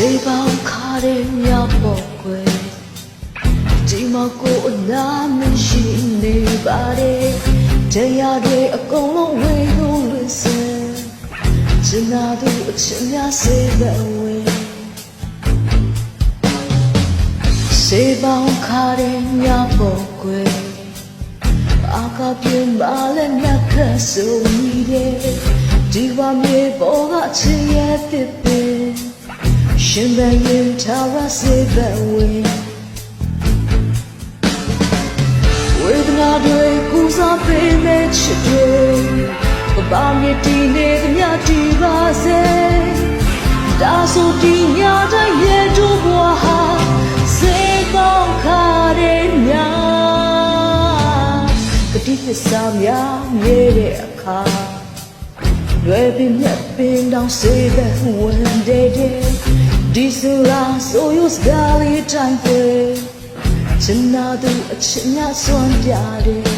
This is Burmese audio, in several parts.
စေပေါင်းခါတဲ့ညပေါ်ကွယ်ဒီမှာကိုအနာမရှိနေပါတယ်တရားတွေအကုန်လုံးဝေလို့လွတ်စင်ကျင်နာသူအချင်းများစေပဲဝေစေပေါင်းခါတဲ့ညပေါ်ကွယ်အာကပြင်းပါလဲနှက်ခတ်ဆိုမိတယ်ဒီဝမြေပေါ်ကချင်ရဲ့တစ်ပင် ရှင်ဘရင်ထာဝရစေဘဝေဝေဒနာတွေကူစားပေးမဲ့ချစ်တွေပပမြတ်တီနေသမျှတီပါစေဒါဆိုဒီညတိုင်းရဲ့တို့ဘဝဟာစေကောင်းခါတဲ့ညကတိသစ္စာများမြဲတဲ့အခါလွယ်ပင်မြတ်ပင်တောင်စေပဲဝင်တဲ့တဲ့ ဒီဆိုလာဆိုရစကားလေးတိုင်းပဲချင်နာသူအချင်များစွန့်ပြတယ်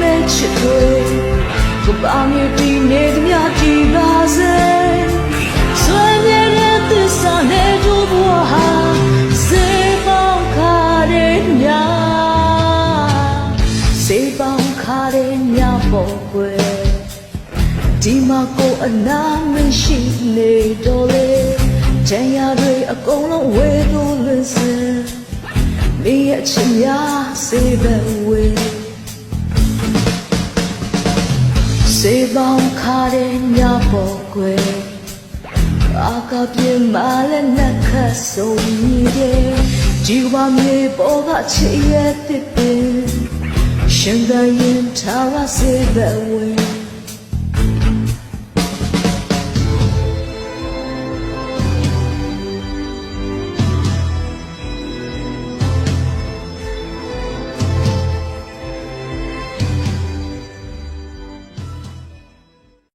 မဲ့ချစ်တွေကပါမြေတီနေသမျှကြည်ပါစေဆွေမြဲတဲ့သစ္စာနဲ့တို့ဘဝဟာစေပေါင်းခါတဲ့ညစေပေါင်းခါတဲ့ညပေါ်ွယ်ဒီမှာကိုအနာမရှိနေတော့လေချမ်းရတွေအကုန်လုံးဝေလို့လွန်စင်မေရဲ့ချင်များ စေပဲဝေစေပေါင်းခါတဲ့ညပေါ်ကွယ်အာကပြင်းမလည်းနှက်ခတ်ဆုံးမိတယ်ជីဝမြေပေါ်ကချစ်ရဲ့တစ်ပင်ရှင်သာရင်ထားပါစေပဲဝေ